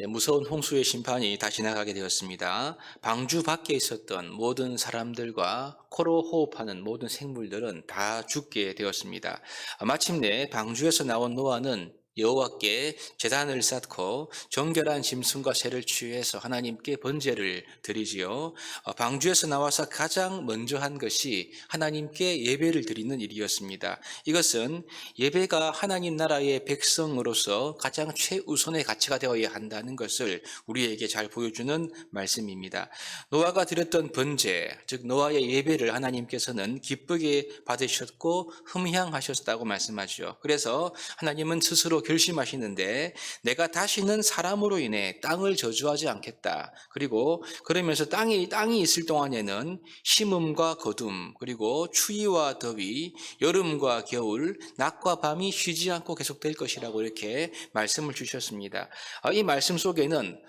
네, 무서운 홍수의 심판이 다시 나가게 되었습니다. 방주 밖에 있었던 모든 사람들과 코로 호흡하는 모든 생물들은 다 죽게 되었습니다. 아, 마침내 방주에서 나온 노아는 여호와께 제단을 쌓고 정결한 짐승과 새를 취해서 하나님께 번제를 드리지요. 어, 방주에서 나와서 가장 먼저 한 것이 하나님께 예배를 드리는 일이었습니다. 이것은 예배가 하나님 나라의 백성으로서 가장 최우선의 가치가 되어야 한다는 것을 우리에게 잘 보여주는 말씀입니다. 노아가 드렸던 번제, 즉 노아의 예배를 하나님께서는 기쁘게 받으셨고 흠향하셨다고 말씀하죠. 그래서 하나님은 스스로 결심하시는데 내가 다시는 사람으로 인해 땅을 저주하지 않겠다. 그리고 그러면서 땅이 땅이 있을 동안에는 심음과 거둠 그리고 추위와 더위, 여름과 겨울, 낮과 밤이 쉬지 않고 계속될 것이라고 이렇게 말씀을 주셨습니다. 아, 이 말씀 속에는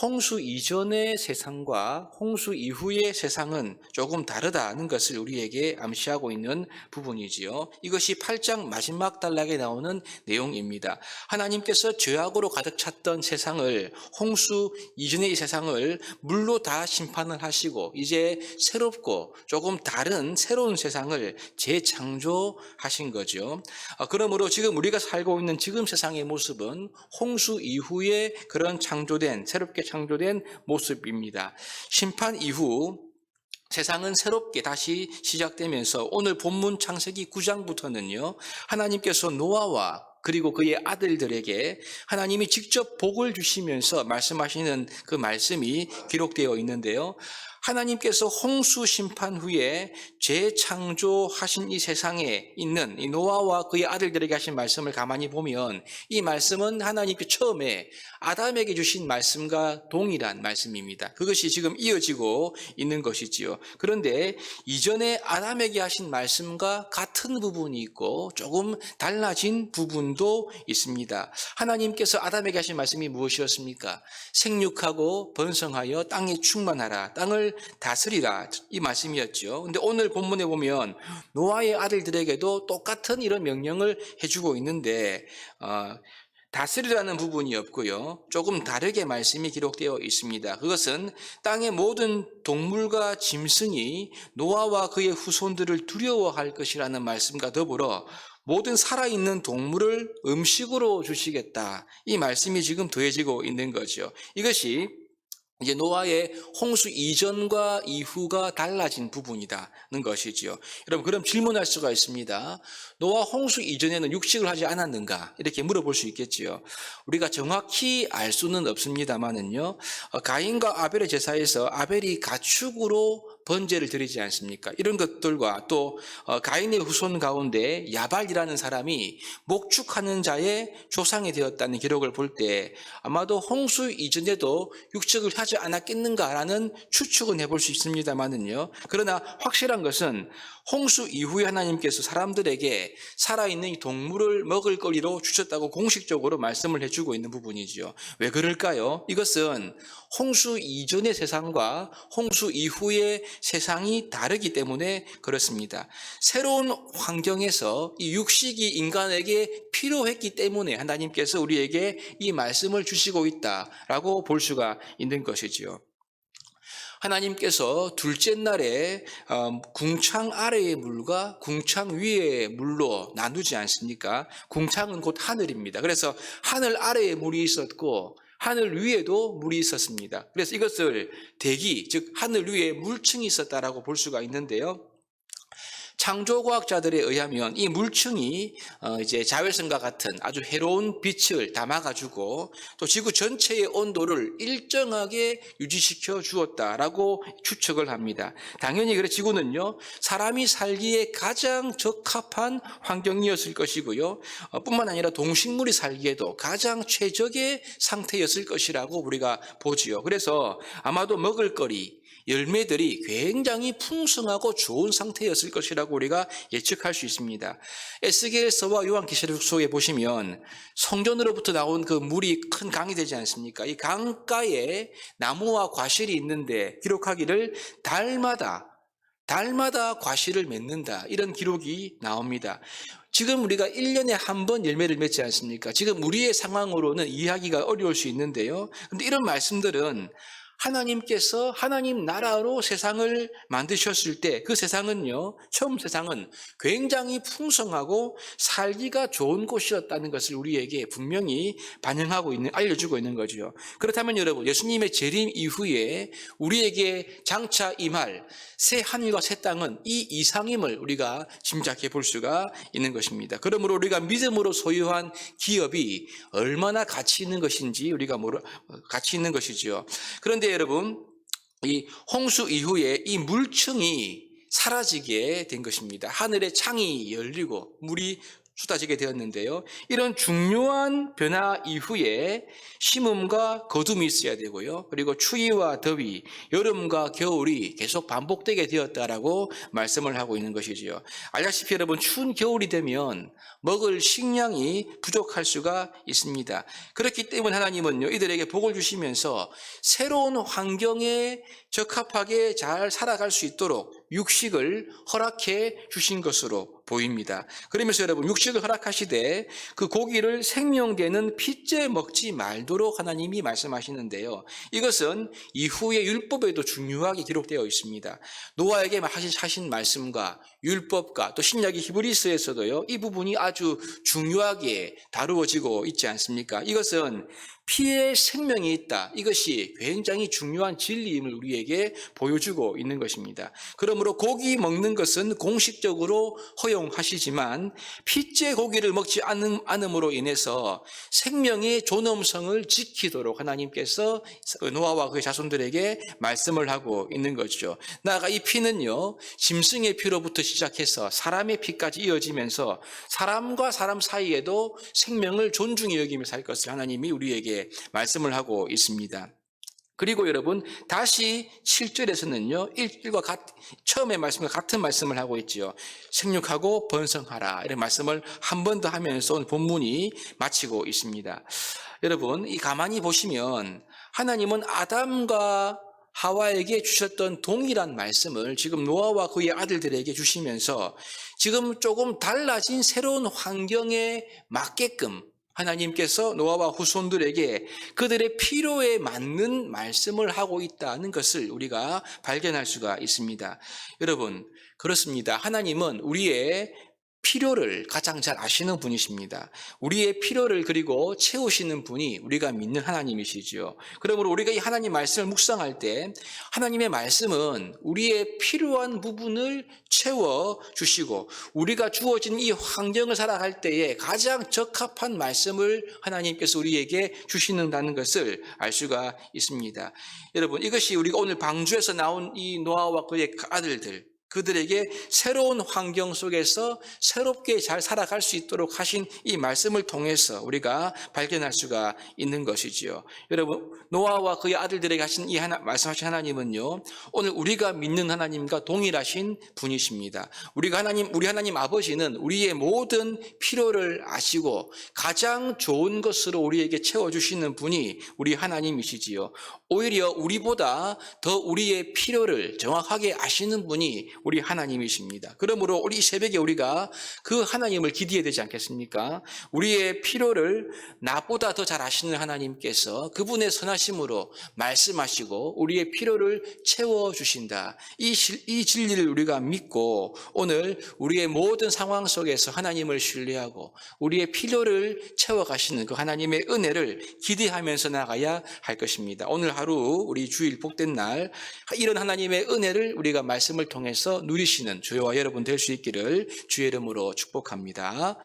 홍수 이전의 세상과 홍수 이후의 세상은 조금 다르다는 것을 우리에게 암시하고 있는 부분이지요. 이것이 8장 마지막 단락에 나오는 내용입니다. 하나님께서 죄악으로 가득 찼던 세상을 홍수 이전의 이 세상을 물로 다 심판을 하시고 이제 새롭고 조금 다른 새로운 세상을 재창조하신 거죠. 아, 그러므로 지금 우리가 살고 있는 지금 세상의 모습은 홍수 이후에 그런 창조된 새롭게 창조된 모습입니다. 심판 이후 세상은 새롭게 다시 시작되면서 오늘 본문 창세기 9장부터는요, 하나님께서 노아와 그리고 그의 아들들에게 하나님이 직접 복을 주시면서 말씀하시는 그 말씀이 기록되어 있는데요. 하나님께서 홍수 심판 후에 재창조하신 이 세상에 있는 이 노아와 그의 아들들에게 하신 말씀을 가만히 보면 이 말씀은 하나님께 처음에 아담에게 주신 말씀과 동일한 말씀입니다. 그것이 지금 이어지고 있는 것이지요. 그런데 이전에 아담에게 하신 말씀과 같은 부분이 있고 조금 달라진 부분도 있습니다. 하나님께서 아담에게 하신 말씀이 무엇이었습니까? 생육하고 번성하여 땅에 충만하라. 땅을 다스리라. 이 말씀이었죠. 근데 오늘 본문에 보면 노아의 아들들에게도 똑같은 이런 명령을 해주고 있는데, 어, 다스리라는 부분이 없고요. 조금 다르게 말씀이 기록되어 있습니다. 그것은 땅의 모든 동물과 짐승이 노아와 그의 후손들을 두려워할 것이라는 말씀과 더불어 모든 살아있는 동물을 음식으로 주시겠다. 이 말씀이 지금 더해지고 있는 거죠. 이것이 이제 노아의 홍수 이전과 이후가 달라진 부분이다는 것이지요. 여러분, 그럼 질문할 수가 있습니다. 노아 홍수 이전에는 육식을 하지 않았는가? 이렇게 물어볼 수 있겠지요. 우리가 정확히 알 수는 없습니다만은요, 어, 가인과 아벨의 제사에서 아벨이 가축으로 번제를 드리지 않습니까? 이런 것들과 또 어, 가인의 후손 가운데 야발이라는 사람이 목축하는 자의 조상이 되었다는 기록을 볼 때 아마도 홍수 이전에도 육식을 하지 않았겠는가라는 추측은 해볼 수 있습니다만은요. 그러나 확실한 것은 홍수 이후에 하나님께서 사람들에게 살아있는 이 동물을 먹을 거리로 주셨다고 공식적으로 말씀을 해주고 있는 부분이지요. 왜 그럴까요? 이것은 홍수 이전의 세상과 홍수 이후의 세상이 다르기 때문에 그렇습니다. 새로운 환경에서 이 육식이 인간에게 필요했기 때문에 하나님께서 우리에게 이 말씀을 주시고 있다라고 볼 수가 있는 것 이지요. 하나님께서 둘째 날에 어, 궁창 아래의 물과 궁창 위의 물로 나누지 않습니까? 궁창은 곧 하늘입니다. 그래서 하늘 아래에 물이 있었고 하늘 위에도 물이 있었습니다. 그래서 이것을 대기, 즉 하늘 위에 물층이 있었다라고 볼 수가 있는데요. 창조과학자들에 의하면 이 물층이 어, 이제 자외선과 같은 아주 해로운 빛을 담아가지고 또 지구 전체의 온도를 일정하게 유지시켜 주었다라고 추측을 합니다. 당연히 그래 지구는요 사람이 살기에 가장 적합한 환경이었을 것이고요. 어, 뿐만 아니라 동식물이 살기에도 가장 최적의 상태였을 것이라고 우리가 보지요. 그래서 아마도 먹을거리 열매들이 굉장히 풍성하고 좋은 상태였을 것이라고 우리가 예측할 수 있습니다. 에스겔서와 요한계시록서에 보시면 성전으로부터 나온 그 물이 큰 강이 되지 않습니까? 이 강가에 나무와 과실이 있는데 기록하기를 달마다 달마다 과실을 맺는다. 이런 기록이 나옵니다. 지금 우리가 1년에 한 번 열매를 맺지 않습니까? 지금 우리의 상황으로는 이해하기가 어려울 수 있는데요. 근데 이런 말씀들은 하나님께서 하나님 나라로 세상을 만드셨을 때 그 세상은요, 처음 세상은 굉장히 풍성하고 살기가 좋은 곳이었다는 것을 우리에게 분명히 반영하고 있는, 알려주고 있는 거죠. 그렇다면 여러분, 예수님의 재림 이후에 우리에게 장차 임할 새 하늘과 새 땅은 이 이상임을 우리가 짐작해 볼 수가 있는 것입니다. 그러므로 우리가 믿음으로 소유한 기업이 얼마나 가치 있는 것인지 우리가 모르, 가치 있는 것이죠. 그런데 여러분, 이 홍수 이후에 이 물층이 사라지게 된 것입니다. 하늘의 창이 열리고 물이 쏟아지게 되었는데요. 이런 중요한 변화 이후에 심음과 거둠이 있어야 되고요. 그리고 추위와 더위, 여름과 겨울이 계속 반복되게 되었다라고 말씀을 하고 있는 것이지요. 알다시피 여러분 추운 겨울이 되면 먹을 식량이 부족할 수가 있습니다. 그렇기 때문에 하나님은요 이들에게 복을 주시면서 새로운 환경에 적합하게 잘 살아갈 수 있도록 육식을 허락해 주신 것으로 보입니다. 그러면서 여러분 육식을 허락하시되 그 고기를 생명되는 핏째 먹지 말도록 하나님이 말씀하시는데요. 이것은 이후의 율법에도 중요하게 기록되어 있습니다. 노아에게 하신, 말씀과 율법과 또 신약의 히브리스에서도요. 이 부분이 아주 중요하게 다루어지고 있지 않습니까? 이것은 피의 생명이 있다. 이것이 굉장히 중요한 진리임을 우리에게 보여주고 있는 것입니다. 그러므로 고기 먹는 것은 공식적으로 허용 하시지만 피째 고기를 먹지 않음, 않음으로 인해서 생명의 존엄성을 지키도록 하나님께서 노아와 그의 자손들에게 말씀을 하고 있는 것이죠. 나아가 이 피는요, 짐승의 피로부터 시작해서 사람의 피까지 이어지면서 사람과 사람 사이에도 생명을 존중히 여기며 살 것을 하나님이 우리에게 말씀을 하고 있습니다. 그리고 여러분 다시 7절에서는요 1과 같, 처음의 말씀과 같은 말씀을 하고 있지요. 생육하고 번성하라. 이런 말씀을 한 번 더 하면서 오늘 본문이 마치고 있습니다. 여러분 이 가만히 보시면 하나님은 아담과 하와에게 주셨던 동일한 말씀을 지금 노아와 그의 아들들에게 주시면서 지금 조금 달라진 새로운 환경에 맞게끔 하나님께서 노아와 후손들에게 그들의 필요에 맞는 말씀을 하고 있다는 것을 우리가 발견할 수가 있습니다. 여러분, 그렇습니다. 하나님은 우리의 필요를 가장 잘 아시는 분이십니다. 우리의 필요를 그리고 채우시는 분이 우리가 믿는 하나님이시지요. 그러므로 우리가 이 하나님 말씀을 묵상할 때 하나님의 말씀은 우리의 필요한 부분을 채워 주시고 우리가 주어진 이 환경을 살아갈 때에 가장 적합한 말씀을 하나님께서 우리에게 주시는다는 것을 알 수가 있습니다. 여러분 이것이 우리가 오늘 방주에서 나온 이 노아와 그의 아들들 그들에게 새로운 환경 속에서 새롭게 잘 살아갈 수 있도록 하신 이 말씀을 통해서 우리가 발견할 수가 있는 것이지요. 여러분, 노아와 그의 아들들에게 하신 이 하나, 말씀하신 하나님은요, 오늘 우리가 믿는 하나님과 동일하신 분이십니다. 우리가 하나님, 우리 하나님 아버지는 우리의 모든 필요를 아시고 가장 좋은 것으로 우리에게 채워주시는 분이 우리 하나님이시지요. 오히려 우리보다 더 우리의 필요를 정확하게 아시는 분이 우리 하나님이십니다. 그러므로 우리 새벽에 우리가 그 하나님을 기대해야 되지 않겠습니까? 우리의 필요를 나보다 더 잘 아시는 하나님께서 그분의 선하심으로 말씀하시고 우리의 필요를 채워 주신다. 이, 이 진리를 우리가 믿고 오늘 우리의 모든 상황 속에서 하나님을 신뢰하고 우리의 필요를 채워 가시는 그 하나님의 은혜를 기대하면서 나가야 할 것입니다. 오늘 하루 우리 주일 복된 날 이런 하나님의 은혜를 우리가 말씀을 누리시는 주여와 여러분 될 수 있기를 주의 이름으로 축복합니다.